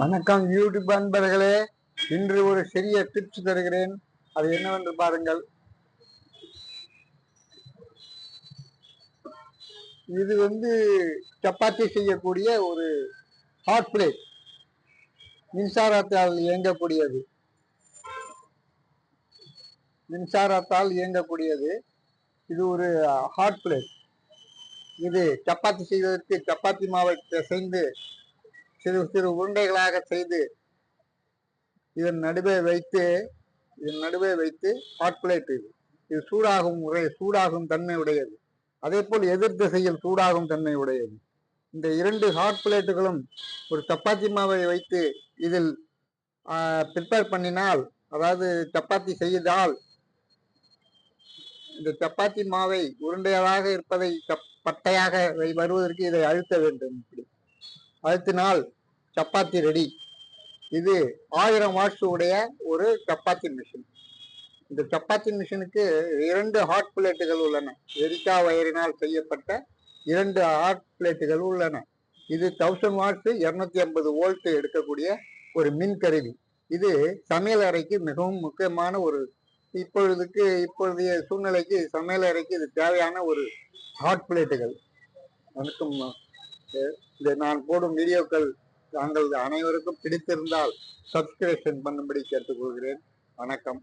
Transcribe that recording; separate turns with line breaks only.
வணக்கம் யூடியூப் அன்பர்களே. இன்று ஒரு சிறிய டிப்ஸ் தருகிறேன். அது என்னவென்று பாருங்கள். இது வந்து சப்பாத்தி செய்யக்கூடிய ஒரு ஹாட் பிளேட் மின்சாரத்தால் இயங்கக்கூடியது. மின்சாரத்தால் இயங்கக்கூடியது. இது ஒரு uh, ஹாட் பிளேட் இது சப்பாத்தி செய்வதற்கு சப்பாத்தி மாவை பிசைந்து சிறு சிறு உருண்டைகளாக செய்து இதன் நடுவே வைத்து இதன் நடுவே வைத்து ஹாட் பிளேட் இது. இது சூடாகும் முறை சூடாகும் தன்மை உடையது. அதே போல் எதிர் திசையில் சூடாகும் தன்மை உடையது. இந்த இரண்டு ஹாட் பிளேட்டுகளும் ஒரு சப்பாத்தி மாவை வைத்து இதில் ப்ரிப்பேர் பண்ணினால் அதாவது சப்பாத்தி செய்தால் இந்த சப்பாத்தி மாவை உருண்டையாக இருப்பதை பட்டையாக வருவதற்கு இதை அழுத்த வேண்டும். இப்படி அழுத்தினால் சப்பாத்தி ரெடி இது ஆயிரம் வாட்ஸ் உடைய ஒரு சப்பாத்தி மிஷின் இந்த சப்பாத்தி மிஷினுக்கு இரண்டு ஹாட் பிளேட்டுகள் உள்ளன. எரிக்கா வயரினால் செய்யப்பட்ட இரண்டு ஹாட் பிளேட்டுகள் உள்ளன. இது தௌசண்ட் வாட்ஸ் இரநூத்தி ஐம்பது வோல்ட் எடுக்கக்கூடிய ஒரு மின் கருவி. இது சமையல் அறைக்கு மிகவும் முக்கியமான ஒரு இப்பொழுதுக்கு இப்பொழுதைய சூழ்நிலைக்கு சமையல் அறைக்கு இது தேவையான ஒரு ஹாட் பிளேட்டுகள் வணக்கம். இது நான் போடும் வீடியோக்கள் தாங்கள் அனைவருக்கும் பிடித்திருந்தால் சப்ஸ்கிரிப்ஷன் பண்ணும்படி கேட்டுக்கொள்கிறேன். வணக்கம்.